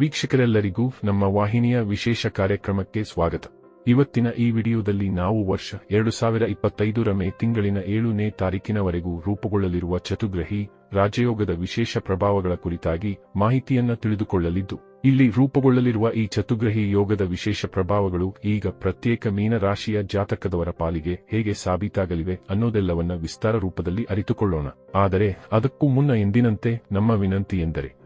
ವೀಕ್ಷಕರೆಲ್ಲರಿಗೂ ನಮ್ಮ ವಾಹಿನಿಯ ವಿಶೇಷ ಕಾರ್ಯಕ್ರಮಕ್ಕೆ ಸ್ವಾಗತ. ಇವತ್ತಿನ ಈ ವಿಡಿಯೋದಲ್ಲಿ ನಾವು ವರ್ಷ ಎರಡು ಸಾವಿರ ಇಪ್ಪತ್ತೈದರ ಮೇ ತಿಂಗಳಿನ ಏಳನೇ ತಾರೀಕಿನವರೆಗೂ ರೂಪುಗೊಳ್ಳಲಿರುವ ಚತುಗ್ರಹಿ, ರಾಜಯೋಗದ ವಿಶೇಷ ಪ್ರಭಾವಗಳ ಕುರಿತಾಗಿ ಮಾಹಿತಿಯನ್ನ ತಿಳಿದುಕೊಳ್ಳಲಿದ್ದು, ಇಲ್ಲಿ ರೂಪುಗೊಳ್ಳಲಿರುವ ಈ ಚತುಗ್ರಹಿ ಯೋಗದ ವಿಶೇಷ ಪ್ರಭಾವಗಳು ಈಗ ಪ್ರತ್ಯೇಕ ಮೀನರಾಶಿಯ ಜಾತಕದವರ ಪಾಲಿಗೆ ಹೇಗೆ ಸಾಬೀತಾಗಲಿವೆ ಅನ್ನೋದೆಲ್ಲವನ್ನ ವಿಸ್ತಾರ ರೂಪದಲ್ಲಿ ಅರಿತುಕೊಳ್ಳೋಣ. ಆದರೆ ಅದಕ್ಕೂ ಮುನ್ನ ಎಂದಿನಂತೆ ನಮ್ಮ ವಿನಂತಿ ಎಂದರೆ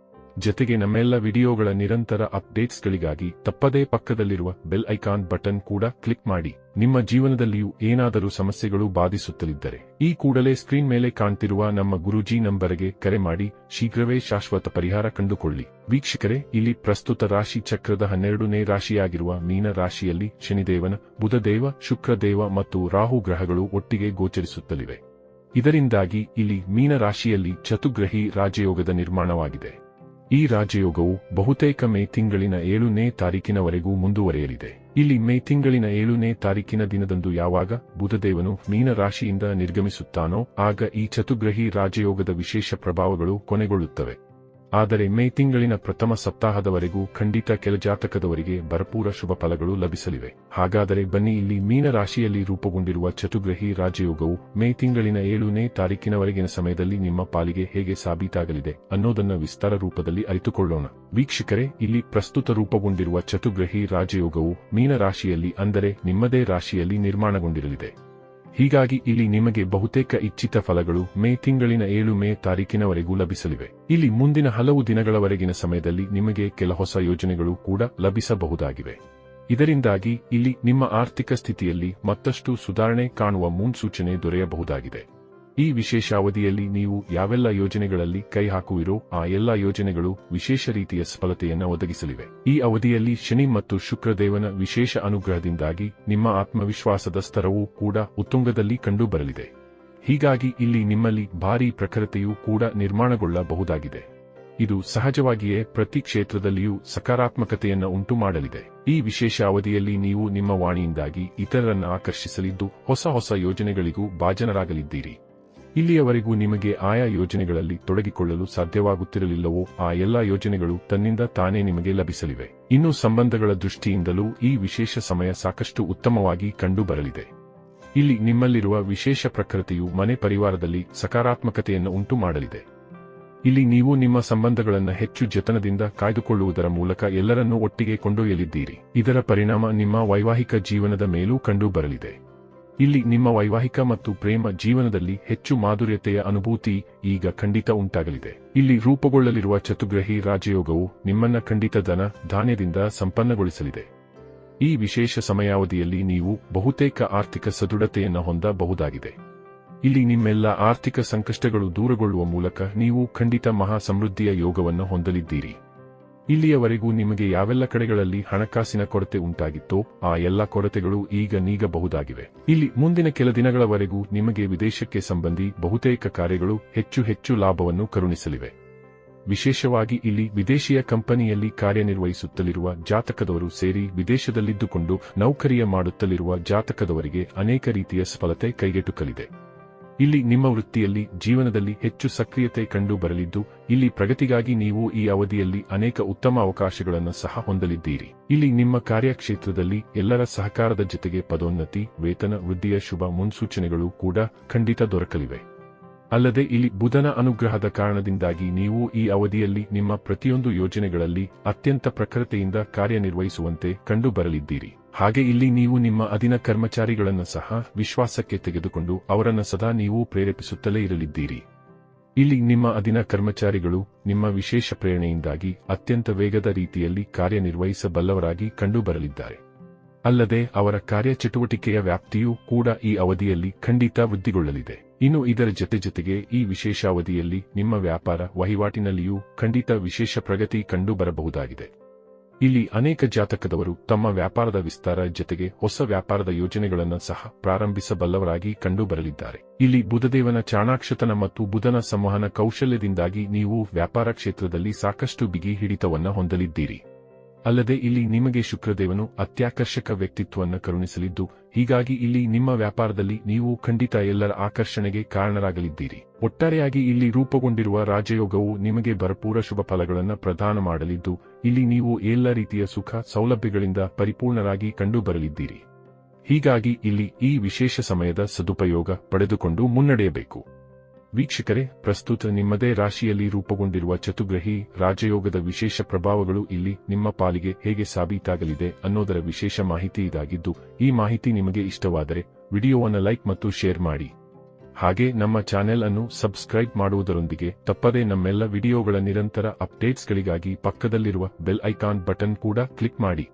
ಜತೆಗೆ ನಮ್ಮೆಲ್ಲ ವಿಡಿಯೋಗಳ ನಿರಂತರ ಅಪ್ಡೇಟ್ಸ್ಗಳಿಗಾಗಿ ತಪ್ಪದೇ ಪಕ್ಕದಲ್ಲಿರುವ ಬೆಲ್ ಐಕಾನ್ ಬಟನ್ ಕೂಡ ಕ್ಲಿಕ್ ಮಾಡಿ. ನಿಮ್ಮ ಜೀವನದಲ್ಲಿಯೂ ಏನಾದರೂ ಸಮಸ್ಯೆಗಳು ಬಾಧಿಸುತ್ತಲಿದ್ದರೆ ಈ ಕೂಡಲೇ ಸ್ಕ್ರೀನ್ ಮೇಲೆ ಕಾಣ್ತಿರುವ ನಮ್ಮ ಗುರುಜಿ ನಂಬರ್ಗೆ ಕರೆ ಮಾಡಿ ಶೀಘ್ರವೇ ಶಾಶ್ವತ ಪರಿಹಾರ ಕಂಡುಕೊಳ್ಳಿ. ವೀಕ್ಷಕರೇ, ಇಲ್ಲಿ ಪ್ರಸ್ತುತ ರಾಶಿ ಚಕ್ರದ ಹನ್ನೆರಡನೇ ರಾಶಿಯಾಗಿರುವ ಮೀನ ರಾಶಿಯಲ್ಲಿ ಶನಿದೇವನ, ಬುಧದೇವ, ಶುಕ್ರದೇವ ಮತ್ತು ರಾಹು ಗ್ರಹಗಳು ಒಟ್ಟಿಗೆ ಗೋಚರಿಸುತ್ತಲಿವೆ. ಇದರಿಂದಾಗಿ ಇಲ್ಲಿ ಮೀನ ರಾಶಿಯಲ್ಲಿ ಚತುಗ್ರಹಿ ರಾಜಯೋಗದ ನಿರ್ಮಾಣವಾಗಿದೆ. ಈ ರಾಜಯೋಗವು ಬಹುತೇಕ ಮೇ ತಿಂಗಳಿನ ಏಳನೇ ತಾರೀಕಿನವರೆಗೂ ಮುಂದುವರೆಯಲಿದೆ. ಇಲ್ಲಿ ಮೇ ತಿಂಗಳಿನ ಏಳನೇ ತಾರೀಕಿನ ದಿನದಂದು ಯಾವಾಗ ಬುಧದೇವನು ಮೀನ ರಾಶಿಯಿಂದ ನಿರ್ಗಮಿಸುತ್ತಾನೋ, ಆಗ ಈ ಚತುಗ್ರಹಿ ರಾಜಯೋಗದ ವಿಶೇಷ ಪ್ರಭಾವಗಳು ಕೊನೆಗೊಳ್ಳುತ್ತವೆ. ಆದರೆ ಮೇ ತಿಂಗಳಿನ ಪ್ರಥಮ ಸಪ್ತಾಹದವರೆಗೂ ಖಂಡಿತ ಕೆಲ ಜಾತಕದವರಿಗೆ ಭರಪೂರ ಶುಭ ಫಲಗಳು ಲಭಿಸಲಿವೆ. ಹಾಗಾದರೆ ಬನ್ನಿ ಇಲ್ಲಿ ಮೀನ ರಾಶಿಯಲ್ಲಿ ರೂಪುಗೊಂಡಿರುವ ಚತುಗ್ರಹಿ ರಾಜಯೋಗವು ಮೇ ತಿಂಗಳಿನ ಏಳನೇ ತಾರೀಕಿನವರೆಗಿನ ಸಮಯದಲ್ಲಿ ನಿಮ್ಮ ಪಾಲಿಗೆ ಹೇಗೆ ಸಾಬೀತಾಗಲಿದೆ ಅನ್ನೋದನ್ನ ವಿಸ್ತಾರ ರೂಪದಲ್ಲಿ ಅರಿತುಕೊಳ್ಳೋಣ. ವೀಕ್ಷಕರೇ, ಇಲ್ಲಿ ಪ್ರಸ್ತುತ ರೂಪುಗೊಂಡಿರುವ ಚತುಗ್ರಹಿ ರಾಜಯೋಗವು ಮೀನ ರಾಶಿಯಲ್ಲಿ ಅಂದರೆ ನಿಮ್ಮದೇ ರಾಶಿಯಲ್ಲಿ ನಿರ್ಮಾಣಗೊಂಡಿರಲಿದೆ. ಹೀಗಾಗಿ ಇಲ್ಲಿ ನಿಮಗೆ ಬಹುತೇಕ ಇಚ್ಛಿತ ಫಲಗಳು ಮೇ ತಿಂಗಳಿನ ಏಳು ಮೇ ತಾರೀಕಿನವರೆಗೂ ಲಭಿಸಲಿವೆ. ಇಲ್ಲಿ ಮುಂದಿನ ಹಲವು ದಿನಗಳವರೆಗಿನ ಸಮಯದಲ್ಲಿ ನಿಮಗೆ ಕೆಲ ಹೊಸ ಯೋಜನೆಗಳು ಕೂಡ ಲಭಿಸಬಹುದಾಗಿವೆ. ಇದರಿಂದಾಗಿ ಇಲ್ಲಿ ನಿಮ್ಮ ಆರ್ಥಿಕ ಸ್ಥಿತಿಯಲ್ಲಿ ಮತ್ತಷ್ಟು ಸುಧಾರಣೆ ಕಾಣುವ ಮುನ್ಸೂಚನೆ ದೊರೆಯಬಹುದಾಗಿದೆ. ಈ ವಿಶೇಷ ಅವಧಿಯಲ್ಲಿ ನೀವು ಯಾವೆಲ್ಲ ಯೋಜನೆಗಳಲ್ಲಿ ಕೈ ಹಾಕುವಿರೋ ಆ ಎಲ್ಲ ಯೋಜನೆಗಳು ವಿಶೇಷ ರೀತಿಯ ಸಫಲತೆಯನ್ನು ಒದಗಿಸಲಿವೆ. ಈ ಅವಧಿಯಲ್ಲಿ ಶನಿ ಮತ್ತು ಶುಕ್ರದೇವನ ವಿಶೇಷ ಅನುಗ್ರಹದಿಂದಾಗಿ ನಿಮ್ಮ ಆತ್ಮವಿಶ್ವಾಸದ ಸ್ತರವೂ ಕೂಡ ಉತ್ತುಂಗದಲ್ಲಿ ಕಂಡುಬರಲಿದೆ. ಹೀಗಾಗಿ ಇಲ್ಲಿ ನಿಮ್ಮಲ್ಲಿ ಭಾರೀ ಪ್ರಖರತೆಯೂ ಕೂಡ ನಿರ್ಮಾಣಗೊಳ್ಳಬಹುದಾಗಿದೆ. ಇದು ಸಹಜವಾಗಿಯೇ ಪ್ರತಿ ಕ್ಷೇತ್ರದಲ್ಲಿಯೂ ಸಕಾರಾತ್ಮಕತೆಯನ್ನು ಉಂಟು ಮಾಡಲಿದೆ ಈ ವಿಶೇಷ ಅವಧಿಯಲ್ಲಿ ನೀವು ನಿಮ್ಮ ವಾಣಿಯಿಂದಾಗಿ ಇತರರನ್ನು ಆಕರ್ಷಿಸಲಿದ್ದು ಹೊಸ ಹೊಸ ಯೋಜನೆಗಳಿಗೂ ಭಾಜನರಾಗಲಿದ್ದೀರಿ. ಇಲ್ಲಿಯವರೆಗೂ ನಿಮಗೆ ಆಯಾ ಯೋಜನೆಗಳಲ್ಲಿ ತೊಡಗಿಕೊಳ್ಳಲು ಸಾಧ್ಯವಾಗುತ್ತಿರಲಿಲ್ಲವೋ, ಆ ಎಲ್ಲಾ ಯೋಜನೆಗಳು ತನ್ನಿಂದ ತಾನೇ ನಿಮಗೆ ಲಭಿಸಲಿವೆ. ಇನ್ನು ಸಂಬಂಧಗಳ ದೃಷ್ಟಿಯಿಂದಲೂ ಈ ವಿಶೇಷ ಸಮಯ ಸಾಕಷ್ಟು ಉತ್ತಮವಾಗಿ ಕಂಡುಬರಲಿದೆ. ಇಲ್ಲಿ ನಿಮ್ಮಲ್ಲಿರುವ ವಿಶೇಷ ಪ್ರಕೃತಿಯು ಮನೆ ಪರಿವಾರದಲ್ಲಿ ಸಕಾರಾತ್ಮಕತೆಯನ್ನು ಉಂಟು ಮಾಡಲಿದೆ ಇಲ್ಲಿ ನೀವು ನಿಮ್ಮ ಸಂಬಂಧಗಳನ್ನು ಹೆಚ್ಚು ಜತನದಿಂದ ಕಾಯ್ದುಕೊಳ್ಳುವುದರ ಮೂಲಕ ಎಲ್ಲರನ್ನೂ ಒಟ್ಟಿಗೆ ಕೊಂಡೊಯ್ಯಲಿದ್ದೀರಿ. ಇದರ ಪರಿಣಾಮ ನಿಮ್ಮ ವೈವಾಹಿಕ ಜೀವನದ ಮೇಲೂ ಕಂಡುಬರಲಿದೆ. ಇಲ್ಲಿ ನಿಮ್ಮ ವೈವಾಹಿಕ ಮತ್ತು ಪ್ರೇಮ ಜೀವನದಲ್ಲಿ ಹೆಚ್ಚು ಮಾಧುರ್ಯತೆಯ ಅನುಭೂತಿ ಈಗ ಖಂಡಿತ ಉಂಟಾಗಲಿದೆ. ಇಲ್ಲಿ ರೂಪುಗೊಳ್ಳಲಿರುವ ಚತುಗ್ರಹಿ ರಾಜಯೋಗವು ನಿಮ್ಮನ್ನ ಖಂಡಿತ ಧನ, ಧಾನ್ಯದಿಂದ ಸಂಪನ್ನಗೊಳಿಸಲಿದೆ. ಈ ವಿಶೇಷ ಸಮಯಾವಧಿಯಲ್ಲಿ ನೀವು ಬಹುತೇಕ ಆರ್ಥಿಕ ಸದೃಢತೆಯನ್ನು ಹೊಂದಬಹುದಾಗಿದೆ. ಇಲ್ಲಿ ನಿಮ್ಮೆಲ್ಲ ಆರ್ಥಿಕ ಸಂಕಷ್ಟಗಳು ದೂರಗೊಳ್ಳುವ ಮೂಲಕ ನೀವು ಖಂಡಿತ ಮಹಾ ಸಮೃದ್ಧಿಯ ಯೋಗವನ್ನು ಹೊಂದಲಿದ್ದೀರಿ. ಇಲ್ಲಿಯವರೆಗೂ ನಿಮಗೆ ಯಾವೆಲ್ಲ ಕಡೆಗಳಲ್ಲಿ ಹಣಕಾಸಿನ ಕೊರತೆ ಉಂಟಾಗಿತ್ತೋ ಆ ಎಲ್ಲ ಕೊರತೆಗಳು ಈಗ ನೀಗಬಹುದಾಗಿವೆ. ಇಲ್ಲಿ ಮುಂದಿನ ಕೆಲ ದಿನಗಳವರೆಗೂ ನಿಮಗೆ ವಿದೇಶಕ್ಕೆ ಸಂಬಂಧಿ ಬಹುತೇಕ ಕಾರ್ಯಗಳು ಹೆಚ್ಚು ಹೆಚ್ಚು ಲಾಭವನ್ನು ಕರುಣಿಸಲಿವೆ. ವಿಶೇಷವಾಗಿ ಇಲ್ಲಿ ವಿದೇಶಿಯ ಕಂಪನಿಯಲ್ಲಿ ಕಾರ್ಯನಿರ್ವಹಿಸುತ್ತಲಿರುವ ಜಾತಕದವರು ಸೇರಿ ವಿದೇಶದಲ್ಲಿದ್ದುಕೊಂಡು ನೌಕರಿಯ ಮಾಡುತ್ತಲಿರುವ ಜಾತಕದವರಿಗೆ ಅನೇಕ ರೀತಿಯ ಸಫಲತೆ ಕೈಗೆಟುಕಲಿದೆ. ಇಲ್ಲಿ ನಿಮ್ಮ ವೃತ್ತಿಯಲ್ಲಿ, ಜೀವನದಲ್ಲಿ ಹೆಚ್ಚು ಸಕ್ರಿಯತೆ ಕಂಡು ಬರಲಿದ್ದು, ಇಲ್ಲಿ ಪ್ರಗತಿಗಾಗಿ ನೀವು ಈ ಅವಧಿಯಲ್ಲಿ ಅನೇಕ ಉತ್ತಮ ಅವಕಾಶಗಳನ್ನು ಸಹ ಹೊಂದಲಿದ್ದೀರಿ. ಇಲ್ಲಿ ನಿಮ್ಮ ಕಾರ್ಯಕ್ಷೇತ್ರದಲ್ಲಿ ಎಲ್ಲರ ಸಹಕಾರದ ಜೊತೆಗೆ ಪದೋನ್ನತಿ, ವೇತನ, ವೃದ್ಧಿಯ ಶುಭ ಮುನ್ಸೂಚನೆಗಳು ಕೂಡ ಖಂಡಿತ ದೊರಕಲಿವೆ. ಅಲ್ಲದೆ ಇಲ್ಲಿ ಬುಧನ ಅನುಗ್ರಹದ ಕಾರಣದಿಂದಾಗಿ ನೀವು ಈ ಅವಧಿಯಲ್ಲಿ ನಿಮ್ಮ ಪ್ರತಿಯೊಂದು ಯೋಜನೆಗಳಲ್ಲಿ ಅತ್ಯಂತ ಪ್ರಖರತೆಯಿಂದ ಕಾರ್ಯನಿರ್ವಹಿಸುವಂತೆ ಕಂಡುಬರಲಿದ್ದೀರಿ ಹಾಗೆ ಇಲ್ಲಿ ನೀವು ನಿಮ್ಮ ಅಧೀನ ಕರ್ಮಚಾರಿಗಳನ್ನು ಸಹ ವಿಶ್ವಾಸಕ್ಕೆ ತೆಗೆದುಕೊಂಡು ಅವರನ್ನು ಸದಾ ನೀವು ಪ್ರೇರೇಪಿಸುತ್ತಲೇ ಇರಲಿದ್ದೀರಿ. ಇಲ್ಲಿ ನಿಮ್ಮ ಅಧೀನ ಕರ್ಮಚಾರಿಗಳು ನಿಮ್ಮ ವಿಶೇಷ ಪ್ರೇರಣೆಯಿಂದಾಗಿ ಅತ್ಯಂತ ವೇಗದ ರೀತಿಯಲ್ಲಿ ಕಾರ್ಯನಿರ್ವಹಿಸಬಲ್ಲವರಾಗಿ ಕಂಡುಬರಲಿದ್ದಾರೆ. ಅಲ್ಲದೆ ಅವರ ಕಾರ್ಯಚಟುವಟಿಕೆಯ ವ್ಯಾಪ್ತಿಯೂ ಕೂಡ ಈ ಅವಧಿಯಲ್ಲಿ ಖಂಡಿತ ವೃದ್ಧಿಗೊಳ್ಳಲಿದೆ. ಇನ್ನು ಇದರ ಜೊತೆ ಜೊತೆಗೆ ಈ ವಿಶೇಷ ಅವಧಿಯಲ್ಲಿ ನಿಮ್ಮ ವ್ಯಾಪಾರ ವಹಿವಾಟಿನಲ್ಲಿಯೂ ಖಂಡಿತ ವಿಶೇಷ ಪ್ರಗತಿ ಕಂಡುಬರಬಹುದಾಗಿದೆ. ಇಲ್ಲಿ ಅನೇಕ ಜಾತಕದವರು ತಮ್ಮ ವ್ಯಾಪಾರದ ವಿಸ್ತಾರ ಜೊತೆಗೆ ಹೊಸ ವ್ಯಾಪಾರದ ಯೋಜನೆಗಳನ್ನು ಸಹ ಪ್ರಾರಂಭಿಸಬಲ್ಲವರಾಗಿ ಕಂಡುಬರಲಿದ್ದಾರೆ. ಇಲ್ಲಿ ಬುಧದೇವನ ಚಾಣಾಕ್ಷತನ ಮತ್ತು ಬುಧನ ಸಂವಹನ ಕೌಶಲ್ಯದಿಂದಾಗಿ ನೀವು ವ್ಯಾಪಾರ ಕ್ಷೇತ್ರದಲ್ಲಿ ಸಾಕಷ್ಟು ಬಿಗಿ ಹಿಡಿತವನ್ನು ಹೊಂದಲಿದ್ದೀರಿ. ಅಲ್ಲದೆ ಇಲ್ಲಿ ನಿಮಗೆ ಶುಕ್ರದೇವನು ಅತ್ಯಾಕರ್ಷಕ ವ್ಯಕ್ತಿತ್ವವನ್ನು ಕರುಣಿಸಲಿದ್ದು, ಹೀಗಾಗಿ ಇಲ್ಲಿ ನಿಮ್ಮ ವ್ಯಾಪಾರದಲ್ಲಿ ನೀವು ಖಂಡಿತ ಎಲ್ಲರ ಆಕರ್ಷಣೆಗೆ ಕಾರಣರಾಗಲಿದ್ದೀರಿ. ಒಟ್ಟಾರೆಯಾಗಿ ಇಲ್ಲಿ ರೂಪುಗೊಂಡಿರುವ ರಾಜಯೋಗವು ನಿಮಗೆ ಭರಪೂರ ಶುಭ ಫಲಗಳನ್ನು ಪ್ರದಾನ ಮಾಡಲಿದ್ದು, ಇಲ್ಲಿ ನೀವು ಎಲ್ಲ ರೀತಿಯ ಸುಖ ಸೌಲಭ್ಯಗಳಿಂದ ಪರಿಪೂರ್ಣರಾಗಿ ಕಂಡುಬರಲಿದ್ದೀರಿ. ಹೀಗಾಗಿ ಇಲ್ಲಿ ಈ ವಿಶೇಷ ಸಮಯದ ಸದುಪಯೋಗ ಪಡೆದುಕೊಂಡು ಮುನ್ನಡೆಯಬೇಕು. ವೀಕ್ಷಕರೇ, ಪ್ರಸ್ತುತ ನಿಮ್ಮದೇ ರಾಶಿಯಲ್ಲಿ ರೂಪುಗೊಂಡಿರುವ ಚತುಗ್ರಹಿ, ರಾಜಯೋಗದ ವಿಶೇಷ ಪ್ರಭಾವಗಳು ಇಲ್ಲಿ ನಿಮ್ಮ ಪಾಲಿಗೆ ಹೇಗೆ ಸಾಬೀತಾಗಲಿದೆ ಅನ್ನೋದರ ವಿಶೇಷ ಮಾಹಿತಿ ಇದಾಗಿದ್ದು, ಈ ಮಾಹಿತಿ ನಿಮಗೆ ಇಷ್ಟವಾದರೆ ವಿಡಿಯೋವನ್ನು ಲೈಕ್ ಮತ್ತು ಶೇರ್ ಮಾಡಿ. ಹಾಗೆ ನಮ್ಮ ಚಾನೆಲ್ ಅನ್ನು ಸಬ್ಸ್ಕ್ರೈಬ್ ಮಾಡುವುದರೊಂದಿಗೆ ತಪ್ಪದೇ ನಮ್ಮೆಲ್ಲ ವಿಡಿಯೋಗಳ ನಿರಂತರ ಅಪ್ಡೇಟ್ಸ್ಗಳಿಗಾಗಿ ಪಕ್ಕದಲ್ಲಿರುವ ಬೆಲ್ ಐಕಾನ್ ಬಟನ್ ಕೂಡ ಕ್ಲಿಕ್ ಮಾಡಿ.